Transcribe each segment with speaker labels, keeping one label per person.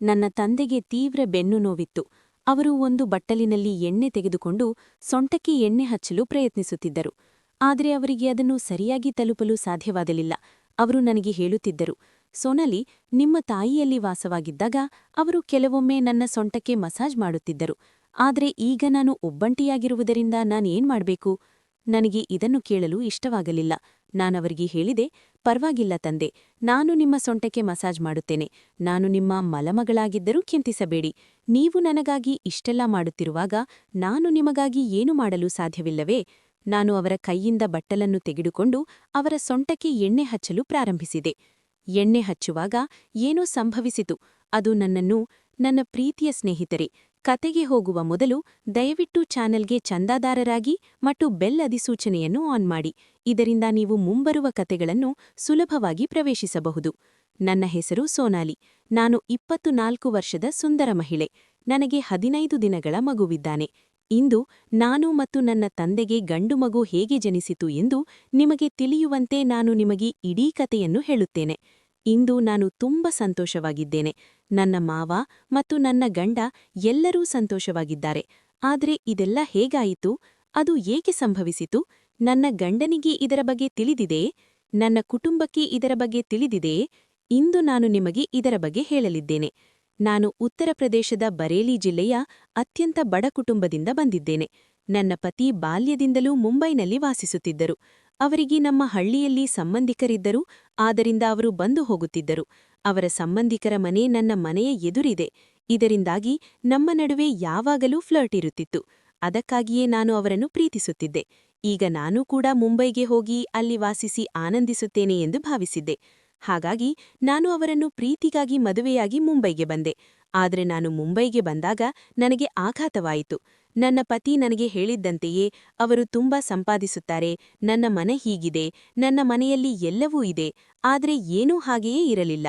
Speaker 1: ನನ್ನ ತಂದೆಗೆ ತೀವ್ರ ಬೆನ್ನು ನೋವಿತ್ತು. ಅವರು ಒಂದು ಬಟ್ಟಲಿನಲ್ಲಿ ಎಣ್ಣೆ ತೆಗೆದುಕೊಂಡು ಸೊಂಟಕ್ಕೆ ಎಣ್ಣೆ ಹಚ್ಚಲು ಪ್ರಯತ್ನಿಸುತ್ತಿದ್ದರು. ಆದರೆ ಅವರಿಗೆ ಅದನ್ನು ಸರಿಯಾಗಿ ತಲುಪಲು ಸಾಧ್ಯವಾಗಲಿಲ್ಲ. ಅವರು ನನಗೆ ಹೇಳುತ್ತಿದ್ದರು, ಸೋನಾಲಿ, ನಿಮ್ಮ ತಾಯಿಯಲ್ಲಿ ವಾಸವಾಗಿದ್ದಾಗ ಅವರು ಕೆಲವೊಮ್ಮೆ ನನ್ನ ಸೊಂಟಕ್ಕೆ ಮಸಾಜ್ ಮಾಡುತ್ತಿದ್ದರು. ಆದರೆ ಈಗ ನಾನು ಒಬ್ಬಂಟಿಯಾಗಿರುವುದರಿಂದ ನಾನೇನ್ ಮಾಡ್ಬೇಕು? ನನಗೆ ಇದನ್ನು ಕೇಳಲು ಇಷ್ಟವಾಗಲಿಲ್ಲ. ನಾನವರಿಗೆ ಹೇಳಿದೆ, ಪರವಾಗಿಲ್ಲ ತಂದೆ, ನಾನು ನಿಮ್ಮ ಸೊಂಟಕ್ಕೆ ಮಸಾಜ್ ಮಾಡುತ್ತೇನೆ. ನಾನು ನಿಮ್ಮ ಮಲಮಗಳಾಗಿದ್ದರೂ ಚಿಂತಿಸಬೇಡಿ. ನೀವು ನನಗಾಗಿ ಇಷ್ಟೆಲ್ಲ ಮಾಡುತ್ತಿರುವಾಗ ನಾನು ನಿಮಗಾಗಿ ಏನು ಮಾಡಲು ಸಾಧ್ಯವಿಲ್ಲವೇ? ನಾನು ಅವರ ಕೈಯಿಂದ ಬಟ್ಟಲನ್ನು ತೆಗೆದುಕೊಂಡು ಅವರ ಸೊಂಟಕ್ಕೆ ಎಣ್ಣೆ ಹಚ್ಚಲು ಪ್ರಾರಂಭಿಸಿದೆ. ಎಣ್ಣೆ ಹಚ್ಚುವಾಗ ಏನೋ ಸಂಭವಿಸಿತು. ಅದು ನನ್ನನ್ನು, ನನ್ನ ಪ್ರೀತಿಯ ಸ್ನೇಹಿತರೆ ಕತೆಗೆ ಹೋಗುವ ಮೊದಲು ದಯವಿಟ್ಟು ಚಾನೆಲ್ಗೆ ಚಂದಾದಾರರಾಗಿ ಮತ್ತು ಬೆಲ್ ಅಧಿಸೂಚನೆಯನ್ನು ಆನ್ ಮಾಡಿ. ಇದರಿಂದ ನೀವು ಮುಂಬರುವ ಕತೆಗಳನ್ನು ಸುಲಭವಾಗಿ ಪ್ರವೇಶಿಸಬಹುದು. ನನ್ನ ಹೆಸರು ಸೋನಾಲಿ. ನಾನು ಇಪ್ಪತ್ತು ನಾಲ್ಕು ವರ್ಷದ ಸುಂದರ ಮಹಿಳೆ. ನನಗೆ ಹದಿನೈದು ದಿನಗಳ ಮಗುವಿದ್ದಾನೆ. ಇಂದು ನಾನು ಮತ್ತು ನನ್ನ ತಂದೆಗೆ ಗಂಡು ಮಗು ಹೇಗೆ ಜನಿಸಿತು ಎಂದು ನಿಮಗೆ ತಿಳಿಯುವಂತೆ ನಾನು ನಿಮಗೆ ಇಡೀ ಕತೆಯನ್ನು ಹೇಳುತ್ತೇನೆ. ಇಂದು ನಾನು ತುಂಬ ಸಂತೋಷವಾಗಿದ್ದೇನೆ. ನನ್ನ ಮಾವ ಮತ್ತು ನನ್ನ ಗಂಡ ಎಲ್ಲರೂ ಸಂತೋಷವಾಗಿದ್ದಾರೆ. ಆದರೆ ಇದೆಲ್ಲ ಹೇಗಾಯಿತು? ಅದು ಏಕೆ ಸಂಭವಿಸಿತು? ನನ್ನ ಗಂಡನಿಗೆ ಇದರ ಬಗ್ಗೆ ತಿಳಿದಿದೆಯೇ ನನ್ನ ಕುಟುಂಬಕ್ಕೆ ಇದರ ಬಗ್ಗೆ ತಿಳಿದಿದೆಯೇ ಇಂದು ನಾನು ನಿಮಗೆ ಇದರ ಬಗ್ಗೆ ಹೇಳಲಿದ್ದೇನೆ. ನಾನು ಉತ್ತರ ಪ್ರದೇಶದ ಬರೇಲಿ ಜಿಲ್ಲೆಯ ಅತ್ಯಂತ ಬಡ ಕುಟುಂಬದಿಂದ ಬಂದಿದ್ದೇನೆ. ನನ್ನ ಪತಿ ಬಾಲ್ಯದಿಂದಲೂ ಮುಂಬೈನಲ್ಲಿ ವಾಸಿಸುತ್ತಿದ್ದರು. ಅವರಿಗೆ ನಮ್ಮ ಹಳ್ಳಿಯಲ್ಲಿ ಸಂಬಂಧಿಕರಿದ್ದರು, ಆದ್ದರಿಂದ ಅವರು ಬಂದು ಹೋಗುತ್ತಿದ್ದರು. ಅವರ ಸಂಬಂಧಿಕರ ಮನೆ ನನ್ನ ಮನೆಯ ಎದುರಿದೆ. ಇದರಿಂದಾಗಿ ನಮ್ಮ ನಡುವೆ ಯಾವಾಗಲೂ ಫ್ಲರ್ಟ್ ಇರುತ್ತಿತ್ತು. ಅದಕ್ಕಾಗಿಯೇ ನಾನು ಅವರನ್ನು ಪ್ರೀತಿಸುತ್ತಿದ್ದೆ. ಈಗ ನಾನೂ ಕೂಡ ಮುಂಬೈಗೆ ಹೋಗಿ ಅಲ್ಲಿ ವಾಸಿಸಿ ಆನಂದಿಸುತ್ತೇನೆ ಎಂದು ಭಾವಿಸಿದ್ದೆ. ಹಾಗಾಗಿ ನಾನು ಅವರನ್ನು ಪ್ರೀತಿಗಾಗಿ ಮದುವೆಯಾಗಿ ಮುಂಬೈಗೆ ಬಂದೆ. ಆದರೆ ನಾನು ಮುಂಬೈಗೆ ಬಂದಾಗ ನನಗೆ ಆಘಾತವಾಯಿತು. ನನ್ನ ಪತಿ ನನಗೆ ಹೇಳಿದ್ದಂತೆಯೇ ಅವರು ತುಂಬಾ ಸಂಪಾದಿಸುತ್ತಾರೆ, ನನ್ನ ಮನೆ ಹೀಗಿದೆ, ನನ್ನ ಮನೆಯಲ್ಲಿ ಎಲ್ಲವೂ ಇದೆ, ಆದರೆ ಏನೂ ಹಾಗೆಯೇ ಇರಲಿಲ್ಲ.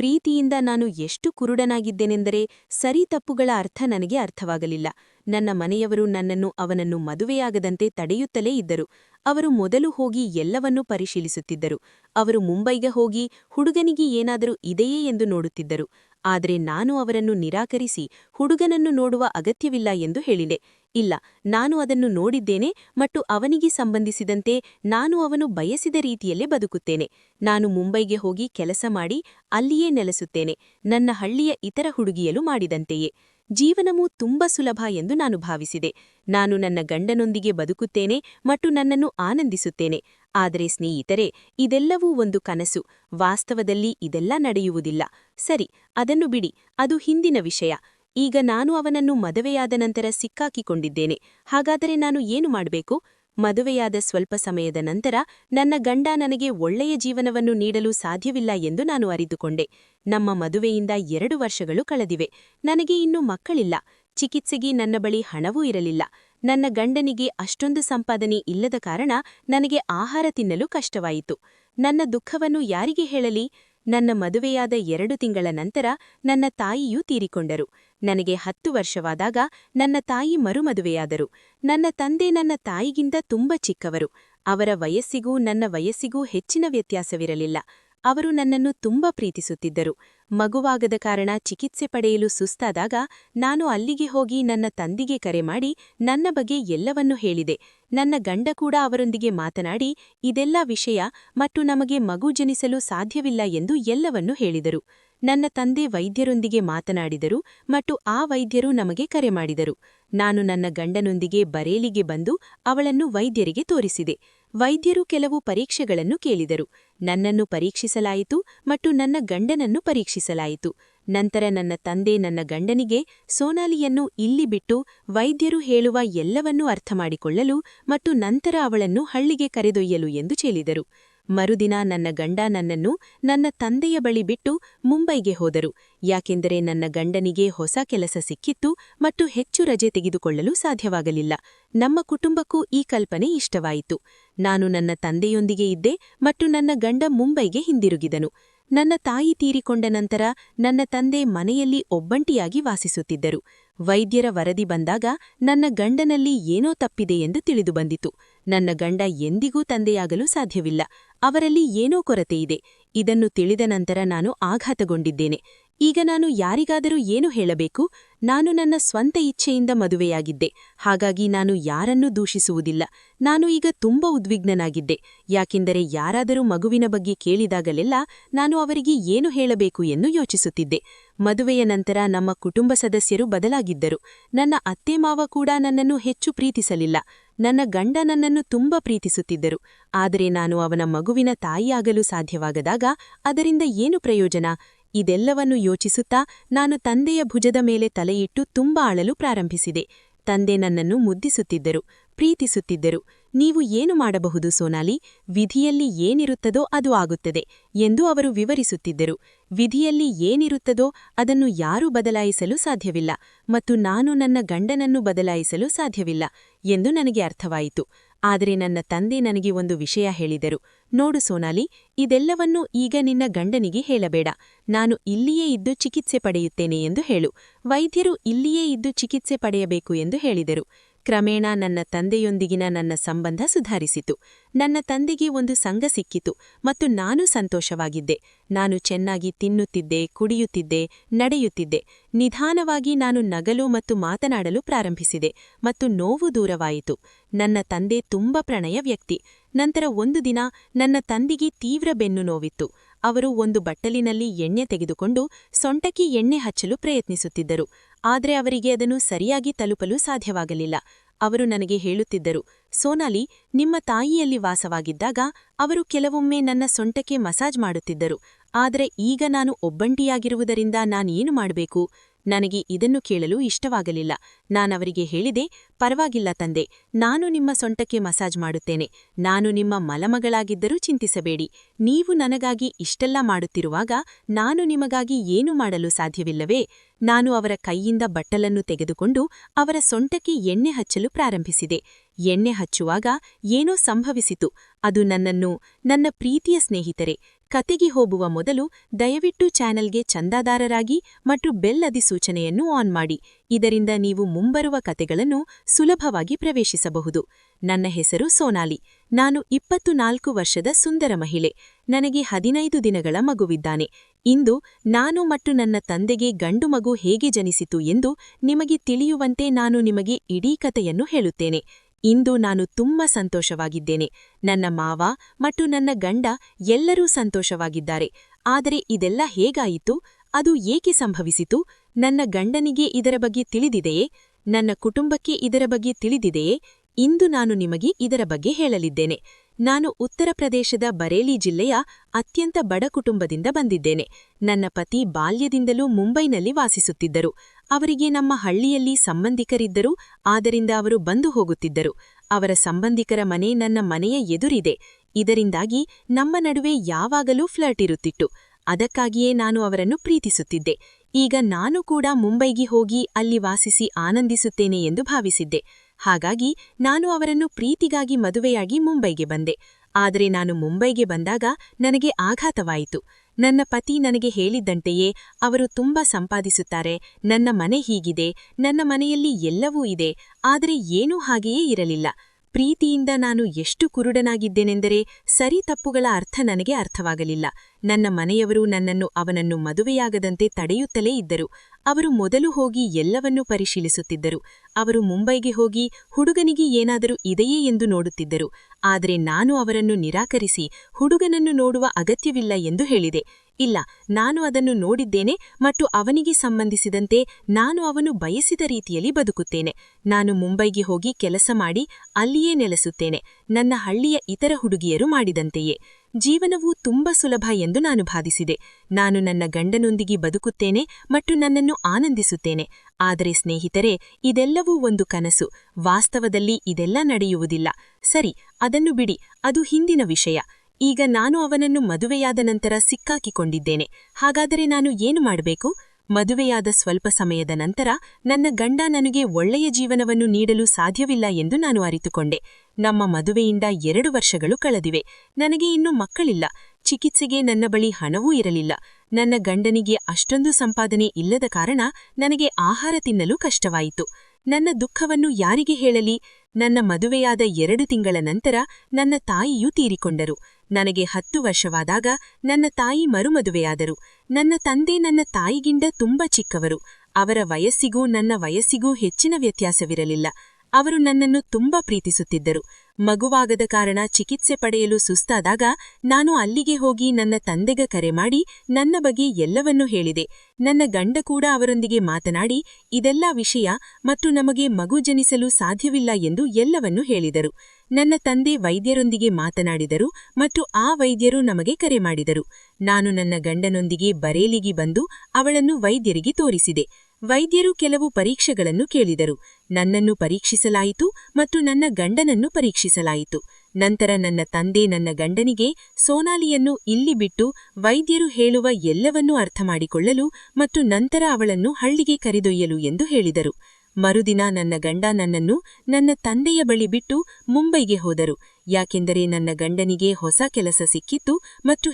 Speaker 1: ಪ್ರೀತಿಯಿಂದ ನಾನು ಎಷ್ಟು ಕುರುಡನಾಗಿದ್ದೇನೆಂದರೆ ಸರಿ ತಪ್ಪುಗಳ ಅರ್ಥ ನನಗೆ ಅರ್ಥವಾಗಲಿಲ್ಲ. ನನ್ನ ಮನೆಯವರು ನನ್ನನ್ನು ಅವನನ್ನು ಮದುವೆಯಾಗದಂತೆ ತಡೆಯುತ್ತಲೇ ಇದ್ದರು. ಅವರು ಮೊದಲು ಹೋಗಿ ಎಲ್ಲವನ್ನೂ ಪರಿಶೀಲಿಸುತ್ತಿದ್ದರು. ಅವರು ಮುಂಬೈಗೆ ಹೋಗಿ ಹುಡುಗನಿಗೆ ಏನಾದರೂ ಇದೆಯೇ ಎಂದು ನೋಡುತ್ತಿದ್ದರು. ಆದರೆ ನಾನು ಅವರನ್ನು ನಿರಾಕರಿಸಿ ಹುಡುಗನನ್ನು ನೋಡುವ ಅಗತ್ಯವಿಲ್ಲ ಎಂದು ಹೇಳಿದೆ. ಇಲ್ಲ, ನಾನು ಅದನ್ನು ನೋಡಿದ್ದೇನೆ ಮತ್ತು ಅವನಿಗೆ ಸಂಬಂಧಿಸಿದಂತೆ ನಾನು ಅವನು ಬಯಸಿದ ರೀತಿಯಲ್ಲೇ ಬದುಕುತ್ತೇನೆ. ನಾನು ಮುಂಬೈಗೆ ಹೋಗಿ ಕೆಲಸ ಮಾಡಿ ಅಲ್ಲಿಯೇ ನೆಲೆಸುತ್ತೇನೆ, ನನ್ನ ಹಳ್ಳಿಯ ಇತರ ಹುಡುಗಿಯಲು ಮಾಡಿದಂತೆಯೇ. ಜೀವನವೂ ತುಂಬ ಸುಲಭ ಎಂದು ನಾನು ಭಾವಿಸಿದೆ. ನಾನು ನನ್ನ ಗಂಡನೊಂದಿಗೆ ಬದುಕುತ್ತೇನೆ ಮತ್ತು ನನ್ನನ್ನು ಆನಂದಿಸುತ್ತೇನೆ. ಆದರೆ ಸ್ನೇಹಿತರೆ, ಇದೆಲ್ಲವೂ ಒಂದು ಕನಸು. ವಾಸ್ತವದಲ್ಲಿ ಇದೆಲ್ಲ ನಡೆಯುವುದಿಲ್ಲ. ಸರಿ, ಅದನ್ನು ಬಿಡಿ, ಅದು ಹಿಂದಿನ ವಿಷಯ. ಈಗ ನಾನು ಅವನನ್ನು ಮದುವೆಯಾದ ನಂತರ ಸಿಕ್ಕಾಕಿಕೊಂಡಿದ್ದೇನೆ. ಹಾಗಾದರೆ ನಾನು ಏನು ಮಾಡಬೇಕು? ಮದುವೆಯಾದ ಸ್ವಲ್ಪ ಸಮಯದ ನಂತರ ನನ್ನ ಗಂಡ ನನಗೆ ಒಳ್ಳೆಯ ಜೀವನವನ್ನು ನೀಡಲು ಸಾಧ್ಯವಿಲ್ಲ ಎಂದು ನಾನು ಅರಿತುಕೊಂಡೆ. ನಮ್ಮ ಮದುವೆಯಿಂದ ಎರಡು ವರ್ಷಗಳು ಕಳೆದಿವೆ. ನನಗೆ ಇನ್ನೂ ಮಕ್ಕಳಿಲ್ಲ. ಚಿಕಿತ್ಸೆಗೆ ನನ್ನ ಬಳಿ ಹಣವೂ ಇರಲಿಲ್ಲ. ನನ್ನ ಗಂಡನಿಗೆ ಅಷ್ಟೊಂದು ಸಂಪಾದನೆ ಇಲ್ಲದ ಕಾರಣ ನನಗೆ ಆಹಾರ ತಿನ್ನಲು ಕಷ್ಟವಾಯಿತು. ನನ್ನ ದುಃಖವನ್ನು ಯಾರಿಗೆ ಹೇಳಲಿ? ನನ್ನ ಮದುವೆಯಾದ ಎರಡು ತಿಂಗಳ ನಂತರ ನನ್ನ ತಾಯಿಯೂ ತೀರಿಕೊಂಡರು. ನನಗೆ ಹತ್ತು ವರ್ಷವಾದಾಗ ನನ್ನ ತಾಯಿ ಮರುಮದುವೆಯಾದರು. ನನ್ನ ತಂದೆ ನನ್ನ ತಾಯಿಗಿಂತ ತುಂಬ ಚಿಕ್ಕವರು. ಅವರ ವಯಸ್ಸಿಗೂ ನನ್ನ ವಯಸ್ಸಿಗೂ ಹೆಚ್ಚಿನ ವ್ಯತ್ಯಾಸವಿರಲಿಲ್ಲ. ಅವರು ನನ್ನನ್ನು ತುಂಬ ಪ್ರೀತಿಸುತ್ತಿದ್ದರು. ಮಗುವಾಗದ ಕಾರಣ ಚಿಕಿತ್ಸೆ ಪಡೆಯಲು ಸುಸ್ತಾದಾಗ ನಾನು ಅಲ್ಲಿಗೆ ಹೋಗಿ ನನ್ನ ತಂದಿಗೆ ಕರೆ ಮಾಡಿ ನನ್ನ ಬಗ್ಗೆ ಎಲ್ಲವನ್ನೂ ಹೇಳಿದೆ. ನನ್ನ ಗಂಡ ಕೂಡ ಅವರೊಂದಿಗೆ ಮಾತನಾಡಿ, ಇದೆಲ್ಲ ವಿಷಯ ಮತ್ತು ನಮಗೆ ಮಗು ಜನಿಸಲು ಸಾಧ್ಯವಿಲ್ಲ ಎಂದು ಎಲ್ಲವನ್ನೂ ಹೇಳಿದರು. ನನ್ನ ತಂದೆ ವೈದ್ಯರೊಂದಿಗೆ ಮಾತನಾಡಿದರು ಮತ್ತು ಆ ವೈದ್ಯರು ನಮಗೆ ಕರೆ ಮಾಡಿದರು. ನಾನು ನನ್ನ ಗಂಡನೊಂದಿಗೆ ಬರೇಲಿಗೆ ಬಂದು ಅವಳನ್ನು ವೈದ್ಯರಿಗೆ ತೋರಿಸಿದೆ. ವೈದ್ಯರು ಕೆಲವು ಪರೀಕ್ಷೆಗಳನ್ನು ಕೇಳಿದರು. ನನ್ನನ್ನು ಪರೀಕ್ಷಿಸಲಾಯಿತು ಮತ್ತು ನನ್ನ ಗಂಡನನ್ನು ಪರೀಕ್ಷಿಸಲಾಯಿತು. ನಂತರ ನನ್ನ ತಂದೆ ನನ್ನ ಗಂಡನಿಗೆ, ಸೋನಾಲಿಯನ್ನು ಇಲ್ಲಿ ಬಿಟ್ಟು ವೈದ್ಯರು ಹೇಳುವ ಎಲ್ಲವನ್ನೂ ಅರ್ಥಮಾಡಿಕೊಳ್ಳಲು ಮತ್ತು ನಂತರ ಅವಳನ್ನು ಹಳ್ಳಿಗೆ ಕರೆದೊಯ್ಯಲು ಎಂದು ಚೇಲಿದರು ಮರುದಿನ ನನ್ನ ಗಂಡ ನನ್ನನ್ನು ನನ್ನ ತಂದೆಯ ಬಳಿ ಬಿಟ್ಟು ಮುಂಬೈಗೆ ಹೋದರು. ಯಾಕೆಂದರೆ ನನ್ನ ಗಂಡನಿಗೆ ಹೊಸ ಕೆಲಸ ಸಿಕ್ಕಿತ್ತು ಮತ್ತು ಹೆಚ್ಚು ರಜೆ ತೆಗೆದುಕೊಳ್ಳಲು ಸಾಧ್ಯವಾಗಲಿಲ್ಲ. ನಮ್ಮ ಕುಟುಂಬಕ್ಕೂ ಈ ಕಲ್ಪನೆ ಇಷ್ಟವಾಯಿತು. ನಾನು ನನ್ನ ತಂದೆಯೊಂದಿಗೆ ಇದ್ದೆ ಮತ್ತು ನನ್ನ ಗಂಡ ಮುಂಬೈಗೆ ಹಿಂದಿರುಗಿದನು. ನನ್ನ ತಾಯಿ ತೀರಿಕೊಂಡ ನಂತರ ನನ್ನ ತಂದೆ ಮನೆಯಲ್ಲಿ ಒಬ್ಬಂಟಿಯಾಗಿ ವಾಸಿಸುತ್ತಿದ್ದರು. ವೈದ್ಯರ ವರದಿ ಬಂದಾಗ ನನ್ನ ಗಂಡನಲ್ಲಿ ಏನೋ ತಪ್ಪಿದೆ ಎಂದು ತಿಳಿದುಬಂದಿತು. ನನ್ನ ಗಂಡ ಎಂದಿಗೂ ತಂದೆಯಾಗಲು ಸಾಧ್ಯವಿಲ್ಲ. ಅವರಲ್ಲಿ ಏನೋ ಕೊರತೆಯಿದೆ ಇದನ್ನು ತಿಳಿದ ನಂತರ ನಾನು ಆಘಾತಗೊಂಡಿದ್ದೇನೆ. ಈಗ ನಾನು ಯಾರಿಗಾದರೂ ಏನು ಹೇಳಬೇಕು? ನಾನು ನನ್ನ ಸ್ವಂತ ಇಚ್ಛೆಯಿಂದ ಮದುವೆಯಾಗಿದ್ದೆ. ಹಾಗಾಗಿ ನಾನು ಯಾರನ್ನೂ ದೂಷಿಸುವುದಿಲ್ಲ. ನಾನು ಈಗ ತುಂಬ ಉದ್ವಿಗ್ನನಾಗಿದ್ದೆ. ಯಾಕೆಂದರೆ ಯಾರಾದರೂ ಮಗುವಿನ ಬಗ್ಗೆ ಕೇಳಿದಾಗಲೆಲ್ಲ ನಾನು ಅವರಿಗೆ ಏನು ಹೇಳಬೇಕು ಎಂದು ಯೋಚಿಸುತ್ತಿದ್ದೆ. ಮದುವೆಯ ನಂತರ ನಮ್ಮ ಕುಟುಂಬ ಸದಸ್ಯರು ಬದಲಾಗಿದ್ದರು. ನನ್ನ ಅತ್ತೆ ಮಾವ ಕೂಡ ನನ್ನನ್ನು ಹೆಚ್ಚು ಪ್ರೀತಿಸಲಿಲ್ಲ. ನನ್ನ ಗಂಡ ನನ್ನನ್ನು ತುಂಬ ಪ್ರೀತಿಸುತ್ತಿದ್ದರು. ಆದರೆ ನಾನು ಅವನ ಮಗುವಿನ ತಾಯಿಯಾಗಲು ಸಾಧ್ಯವಾಗದಾಗ ಅದರಿಂದ ಏನು ಪ್ರಯೋಜನ? ಇದೆಲ್ಲವನ್ನು ಯೋಚಿಸುತ್ತಾ ನಾನು ತಂದೆಯ ಭುಜದ ಮೇಲೆ ತಲೆಯಿಟ್ಟು ತುಂಬ ಅಳಲು ಪ್ರಾರಂಭಿಸಿದೆ. ತಂದೆ ನನ್ನನ್ನು ಮುದ್ದಿಸುತ್ತಿದ್ದರು, ಪ್ರೀತಿಸುತ್ತಿದ್ದರು. ನೀವು ಏನು ಮಾಡಬಹುದು ಸೋನಾಲಿ? ವಿಧಿಯಲ್ಲಿ ಏನಿರುತ್ತದೋ ಅದು ಆಗುತ್ತದೆ ಎಂದು ಅವರು ವಿವರಿಸುತ್ತಿದ್ದರು. ವಿಧಿಯಲ್ಲಿ ಏನಿರುತ್ತದೋ ಅದನ್ನು ಯಾರೂ ಬದಲಾಯಿಸಲು ಸಾಧ್ಯವಿಲ್ಲ ಮತ್ತು ನಾನು ನನ್ನ ಗಂಡನನ್ನು ಬದಲಾಯಿಸಲು ಸಾಧ್ಯವಿಲ್ಲ ಎಂದು ನನಗೆ ಅರ್ಥವಾಯಿತು. ಆದರೆ ನನ್ನ ತಂದೆ ನನಗೆ ಒಂದು ವಿಷಯ ಹೇಳಿದರು. ನೋಡು ಸೋನಾಲಿ, ಇದೆಲ್ಲವನ್ನೂ ಈಗ ನಿನ್ನ ಗಂಡನಿಗೆ ಹೇಳಬೇಡ. ನಾನು ಇಲ್ಲಿಯೇ ಇದ್ದು ಚಿಕಿತ್ಸೆ ಪಡೆಯುತ್ತೇನೆ ಎಂದು ಹೇಳು. ವೈದ್ಯರು ಇಲ್ಲಿಯೇ ಇದ್ದು ಚಿಕಿತ್ಸೆ ಪಡೆಯಬೇಕು ಎಂದು ಹೇಳಿದರು. ಕ್ರಮೇಣ ನನ್ನ ತಂದೆಯೊಂದಿಗಿನ ನನ್ನ ಸಂಬಂಧ ಸುಧಾರಿಸಿತು. ನನ್ನ ತಂದೆಗೆ ಒಂದು ಸಂಘ ಸಿಕ್ಕಿತು ಮತ್ತು ನಾನು ಸಂತೋಷವಾಗಿದ್ದೆ. ನಾನು ಚೆನ್ನಾಗಿ ತಿನ್ನುತ್ತಿದ್ದೆ, ಕುಡಿಯುತ್ತಿದ್ದೆ, ನಡೆಯುತ್ತಿದ್ದೆ. ನಿಧಾನವಾಗಿ ನಾನು ನಗಲು ಮತ್ತು ಮಾತನಾಡಲು ಪ್ರಾರಂಭಿಸಿದೆ ಮತ್ತು ನೋವು ದೂರವಾಯಿತು. ನನ್ನ ತಂದೆ ತುಂಬ ಪ್ರಣಯ ವ್ಯಕ್ತಿ. ನಂತರ ಒಂದು ದಿನ ನನ್ನ ತಂದೆಗೆ ತೀವ್ರ ಬೆನ್ನು ನೋವಿತ್ತು ಅವರು ಒಂದು ಬಟ್ಟಲಿನಲ್ಲಿ ಎಣ್ಣೆ ತೆಗೆದುಕೊಂಡು ಸೊಂಟಕ್ಕೆ ಎಣ್ಣೆ ಹಚ್ಚಲು ಪ್ರಯತ್ನಿಸುತ್ತಿದ್ದರು. ಆದರೆ ಅವರಿಗೆ ಅದನ್ನು ಸರಿಯಾಗಿ ತಲುಪಲು ಸಾಧ್ಯವಾಗಲಿಲ್ಲ. ಅವರು ನನಗೆ ಹೇಳುತ್ತಿದ್ದರು, ಸೋನಾಲಿ, ನಿಮ್ಮ ತಾಯಿಯಲ್ಲಿ ವಾಸವಾಗಿದ್ದಾಗ ಅವರು ಕೆಲವೊಮ್ಮೆ ನನ್ನ ಸೊಂಟಕ್ಕೆ ಮಸಾಜ್ ಮಾಡುತ್ತಿದ್ದರು. ಆದರೆ ಈಗ ನಾನು ಒಬ್ಬಂಟಿಯಾಗಿರುವುದರಿಂದ ನಾನೇನು ಮಾಡಬೇಕು? ನನಗೆ ಇದನ್ನು ಕೇಳಲು ಇಷ್ಟವಾಗಲಿಲ್ಲ. ನಾನವರಿಗೆ ಹೇಳಿದೆ, ಪರವಾಗಿಲ್ಲ ತಂದೆ, ನಾನು ನಿಮ್ಮ ಸೊಂಟಕ್ಕೆ ಮಸಾಜ್ ಮಾಡುತ್ತೇನೆ. ನಾನು ನಿಮ್ಮ ಮಲಮಗಳಾಗಿದ್ದರೂ ಚಿಂತಿಸಬೇಡಿ. ನೀವು ನನಗಾಗಿ ಇಷ್ಟೆಲ್ಲ ಮಾಡುತ್ತಿರುವಾಗ ನಾನು ನಿಮಗಾಗಿ ಏನು ಮಾಡಲು ಸಾಧ್ಯವಿಲ್ಲವೇ? ನಾನು ಅವರ ಕೈಯಿಂದ ಬಟ್ಟಲನ್ನು ತೆಗೆದುಕೊಂಡು ಅವರ ಸೊಂಟಕ್ಕೆ ಎಣ್ಣೆ ಹಚ್ಚಲು ಪ್ರಾರಂಭಿಸಿದೆ. ಎಣ್ಣೆ ಹಚ್ಚುವಾಗ ಏನೋ ಸಂಭವಿಸಿತು. ಅದು ನನ್ನನ್ನು, ನನ್ನ ಪ್ರೀತಿಯ ಸ್ನೇಹಿತರೆ ಕತೆಗೆ ಹೋಗುವ ಮೊದಲು ದಯವಿಟ್ಟು ಚಾನೆಲ್ಗೆ ಚಂದಾದಾರರಾಗಿ ಮತ್ತು ಬೆಲ್ ಅಧಿಸೂಚನೆಯನ್ನು ಆನ್ ಮಾಡಿ. ಇದರಿಂದ ನೀವು ಮುಂಬರುವ ಕತೆಗಳನ್ನು ಸುಲಭವಾಗಿ ಪ್ರವೇಶಿಸಬಹುದು. ನನ್ನ ಹೆಸರು ಸೋನಾಲಿ. ನಾನು ಇಪ್ಪತ್ತು ನಾಲ್ಕು ವರ್ಷದ ಸುಂದರ ಮಹಿಳೆ. ನನಗೆ ಹದಿನೈದು ದಿನಗಳ ಮಗುವಿದ್ದಾನೆ. ಇಂದು ನಾನು ಮತ್ತು ನನ್ನ ತಂದೆಗೆ ಗಂಡು ಮಗು ಹೇಗೆ ಜನಿಸಿತು ಎಂದು ನಿಮಗೆ ತಿಳಿಯುವಂತೆ ನಾನು ನಿಮಗೆ ಇಡೀ ಕತೆಯನ್ನು ಹೇಳುತ್ತೇನೆ. ಇಂದು ನಾನು ತುಂಬ ಸಂತೋಷವಾಗಿದ್ದೇನೆ. ನನ್ನ ಮಾವ ಮತ್ತು ನನ್ನ ಗಂಡ ಎಲ್ಲರೂ ಸಂತೋಷವಾಗಿದ್ದಾರೆ. ಆದರೆ ಇದೆಲ್ಲ ಹೇಗಾಯಿತು? ಅದು ಏಕೆ ಸಂಭವಿಸಿತು? ನನ್ನ ಗಂಡನಿಗೆ ಇದರ ಬಗ್ಗೆ ತಿಳಿದಿದೆಯೇ? ನನ್ನ ಕುಟುಂಬಕ್ಕೆ ಇದರ ಬಗ್ಗೆ ತಿಳಿದಿದೆಯೇ? ಇಂದು ನಾನು ನಿಮಗೆ ಇದರ ಬಗ್ಗೆ ಹೇಳಲಿದ್ದೇನೆ. ನಾನು ಉತ್ತರ ಪ್ರದೇಶದ ಬರೇಲಿ ಜಿಲ್ಲೆಯ ಅತ್ಯಂತ ಬಡ ಕುಟುಂಬದಿಂದ ಬಂದಿದ್ದೇನೆ. ನನ್ನ ಪತಿ ಬಾಲ್ಯದಿಂದಲೂ ಮುಂಬೈನಲ್ಲಿ ವಾಸಿಸುತ್ತಿದ್ದರು. ಅವರಿಗೆ ನಮ್ಮ ಹಳ್ಳಿಯಲ್ಲಿ ಸಂಬಂಧಿಕರಿದ್ದರು, ಆದ್ದರಿಂದ ಅವರು ಬಂದು ಹೋಗುತ್ತಿದ್ದರು. ಅವರ ಸಂಬಂಧಿಕರ ಮನೆ ನನ್ನ ಮನೆಯ ಎದುರಿದೆ. ಇದರಿಂದಾಗಿ ನಮ್ಮ ನಡುವೆ ಯಾವಾಗಲೂ ಫ್ಲರ್ಟ್ ಇರುತ್ತಿತ್ತು. ಅದಕ್ಕಾಗಿಯೇ ನಾನು ಅವರನ್ನು ಪ್ರೀತಿಸುತ್ತಿದ್ದೆ. ಈಗ ನಾನು ಕೂಡ ಮುಂಬೈಗೆ ಹೋಗಿ ಅಲ್ಲಿ ವಾಸಿಸಿ ಆನಂದಿಸುತ್ತೇನೆ ಎಂದು ಭಾವಿಸಿದ್ದೆ. ಹಾಗಾಗಿ ನಾನು ಅವರನ್ನು ಪ್ರೀತಿಗಾಗಿ ಮದುವೆಯಾಗಿ ಮುಂಬೈಗೆ ಬಂದೆ. ಆದರೆ ನಾನು ಮುಂಬೈಗೆ ಬಂದಾಗ ನನಗೆ ಆಘಾತವಾಯಿತು. ನನ್ನ ಪತಿ ನನಗೆ ಹೇಳಿದ್ದಂತೆಯೇ ಅವರು ತುಂಬಾ ಸಂಪಾದಿಸುತ್ತಾರೆ. ನನ್ನ ಮನೆ ಹೀಗಿದೆ. ನನ್ನ ಮನೆಯಲ್ಲಿ ಎಲ್ಲವೂ ಇದೆ. ಆದರೆ ಏನೂ ಹಾಗೆಯೇ ಇರಲಿಲ್ಲ. ಪ್ರೀತಿಯಿಂದ ನಾನು ಎಷ್ಟು ಕುರುಡನಾಗಿದ್ದೇನೆಂದರೆ ಸರಿ ತಪ್ಪುಗಳ ಅರ್ಥ ನನಗೆ ಅರ್ಥವಾಗಲಿಲ್ಲ. ನನ್ನ ಮನೆಯವರು ನನ್ನನ್ನು ಅವನನ್ನು ಮದುವೆಯಾಗದಂತೆ ತಡೆಯುತ್ತಲೇ ಇದ್ದರು. ಅವರು ಮೊದಲು ಹೋಗಿ ಎಲ್ಲವನ್ನೂ ಪರಿಶೀಲಿಸುತ್ತಿದ್ದರು. ಅವರು ಮುಂಬೈಗೆ ಹೋಗಿ ಹುಡುಗನಿಗೆ ಏನಾದರೂ ಇದೆಯೇ ಎಂದು ನೋಡುತ್ತಿದ್ದರು. ಆದರೆ ನಾನು ಅವರನ್ನು ನಿರಾಕರಿಸಿ ಹುಡುಗನನ್ನು ನೋಡುವ ಅಗತ್ಯವಿಲ್ಲ ಎಂದು ಹೇಳಿದೆ. ಇಲ್ಲ, ನಾನು ಅದನ್ನು ನೋಡಿದ್ದೇನೆ ಮತ್ತು ಅವನಿಗೆ ಸಂಬಂಧಿಸಿದಂತೆ ನಾನು ಅವನು ಬಯಸಿದ ರೀತಿಯಲ್ಲಿ ಬದುಕುತ್ತೇನೆ. ನಾನು ಮುಂಬೈಗೆ ಹೋಗಿ ಕೆಲಸ ಮಾಡಿ ಅಲ್ಲಿಯೇ ನೆಲೆಸುತ್ತೇನೆ. ನನ್ನ ಹಳ್ಳಿಯ ಇತರ ಹುಡುಗಿಯರು ಮಾಡಿದಂತೆಯೇ. ಜೀವನವು ತುಂಬ ಸುಲಭ ಎಂದು ನಾನು ಭಾವಿಸಿದೆ. ನಾನು ನನ್ನ ಗಂಡನೊಂದಿಗೆ ಬದುಕುತ್ತೇನೆ ಮತ್ತು ನನ್ನನ್ನು ಆನಂದಿಸುತ್ತೇನೆ. ಆದರೆ ಸ್ನೇಹಿತರೆ, ಇದೆಲ್ಲವೂ ಒಂದು ಕನಸು. ವಾಸ್ತವದಲ್ಲಿ ಇದೆಲ್ಲ ನಡೆಯುವುದಿಲ್ಲ. ಸರಿ, ಅದನ್ನು ಬಿಡಿ. ಅದು ಹಿಂದಿನ ವಿಷಯ. ಈಗ ನಾನು ಅವನನ್ನು ಮದುವೆಯಾದ ನಂತರ ಸಿಕ್ಕಾಕಿಕೊಂಡಿದ್ದೇನೆ. ಹಾಗಾದರೆ ನಾನು ಏನು ಮಾಡಬೇಕು? ಮದುವೆಯಾದ ಸ್ವಲ್ಪ ಸಮಯದ ನಂತರ ನನ್ನ ಗಂಡ ನನಗೆ ಒಳ್ಳೆಯ ಜೀವನವನ್ನು ನೀಡಲು ಸಾಧ್ಯವಿಲ್ಲ ಎಂದು ನಾನು ಅರಿತುಕೊಂಡೆ. ನಮ್ಮ ಮದುವೆಯಿಂದ ಎರಡು ವರ್ಷಗಳು ಕಳೆದಿವೆ. ನನಗೆ ಇನ್ನೂ ಮಕ್ಕಳಿಲ್ಲ. ಚಿಕಿತ್ಸೆಗೆ ನನ್ನ ಬಳಿ ಹಣವೂ ಇರಲಿಲ್ಲ. ನನ್ನ ಗಂಡನಿಗೆ ಅಷ್ಟೊಂದು ಸಂಪಾದನೆ ಇಲ್ಲದ ಕಾರಣ ನನಗೆ ಆಹಾರ ತಿನ್ನಲು ಕಷ್ಟವಾಯಿತು.
Speaker 2: ನನ್ನ ದುಃಖವನ್ನು ಯಾರಿಗೆ ಹೇಳಲಿ? ನನ್ನ ಮದುವೆಯಾದ ಎರಡು ತಿಂಗಳ ನಂತರ ನನ್ನ ತಾಯಿಯು ತೀರಿಕೊಂಡರು. ನನಗೆ ಹತ್ತು ವರ್ಷವಾದಾಗ ನನ್ನ ತಾಯಿ ಮರುಮದುವೆಯಾದರು. ನನ್ನ ತಂದೆ ನನ್ನ ತಾಯಿಗಿಂತ ತುಂಬ ಚಿಕ್ಕವರು. ಅವರ ವಯಸ್ಸಿಗೂ ನನ್ನ ವಯಸ್ಸಿಗೂ ಹೆಚ್ಚಿನ ವ್ಯತ್ಯಾಸವಿರಲಿಲ್ಲ. ಅವರು ನನ್ನನ್ನು ತುಂಬ ಪ್ರೀತಿಸುತ್ತಿದ್ದರು. ಮಗುವಾಗದ ಕಾರಣ ಚಿಕಿತ್ಸೆ ಪಡೆಯಲು ಸುಸ್ತಾದಾಗ ನಾನು ಅಲ್ಲಿಗೆ ಹೋಗಿ ನನ್ನ ತಂದೆಗ ಕರೆ ಮಾಡಿ ನನ್ನ ಬಗ್ಗೆ ಎಲ್ಲವನ್ನೂ ಹೇಳಿದೆ. ನನ್ನ ಗಂಡ ಕೂಡ ಅವರೊಂದಿಗೆ ಮಾತನಾಡಿ, ಇದೆಲ್ಲ ವಿಷಯ ಮತ್ತು ನಮಗೆ ಮಗು ಜನಿಸಲು ಸಾಧ್ಯವಿಲ್ಲ ಎಂದು ಎಲ್ಲವನ್ನೂ ಹೇಳಿದರು. ನನ್ನ ತಂದೆ ವೈದ್ಯರೊಂದಿಗೆ ಮಾತನಾಡಿದರು ಮತ್ತು ಆ ವೈದ್ಯರು ನಮಗೆ ಕರೆ ಮಾಡಿದರು. ನಾನು ನನ್ನ ಗಂಡನೊಂದಿಗೆ ಬರೇಲಿಗೆ ಬಂದು ಅವಳನ್ನು ವೈದ್ಯರಿಗೆ ತೋರಿಸಿದೆ. ವೈದ್ಯರು ಕೆಲವು ಪರೀಕ್ಷೆಗಳನ್ನು ಕೇಳಿದರು. ನನ್ನನ್ನು ಪರೀಕ್ಷಿಸಲಾಯಿತು ಮತ್ತು ನನ್ನ ಗಂಡನನ್ನು ಪರೀಕ್ಷಿಸಲಾಯಿತು. ನಂತರ ನನ್ನ ತಂದೆ ನನ್ನ ಗಂಡನಿಗೆ ಸೋನಾಲಿಯನ್ನು ಇಲ್ಲಿ ಬಿಟ್ಟು ವೈದ್ಯರು ಹೇಳುವ ಎಲ್ಲವನ್ನೂ ಅರ್ಥಮಾಡಿಕೊಳ್ಳಲು ಮತ್ತು ನಂತರ ಅವಳನ್ನು ಹಳ್ಳಿಗೆ ಕರೆದೊಯ್ಯಲು ಎಂದು ಹೇಳಿದರು. ಮರುದಿನ ನನ್ನ ಗಂಡ ನನ್ನನ್ನು ನನ್ನ ತಂದೆಯ ಬಳಿ ಬಿಟ್ಟು ಮುಂಬೈಗೆ ಹೋದರು. ಯಾಕೆಂದರೆ ನನ್ನ ಗಂಡನಿಗೆ ಹೊಸ ಕೆಲಸ ಸಿಕ್ಕಿತ್ತು ಮತ್ತು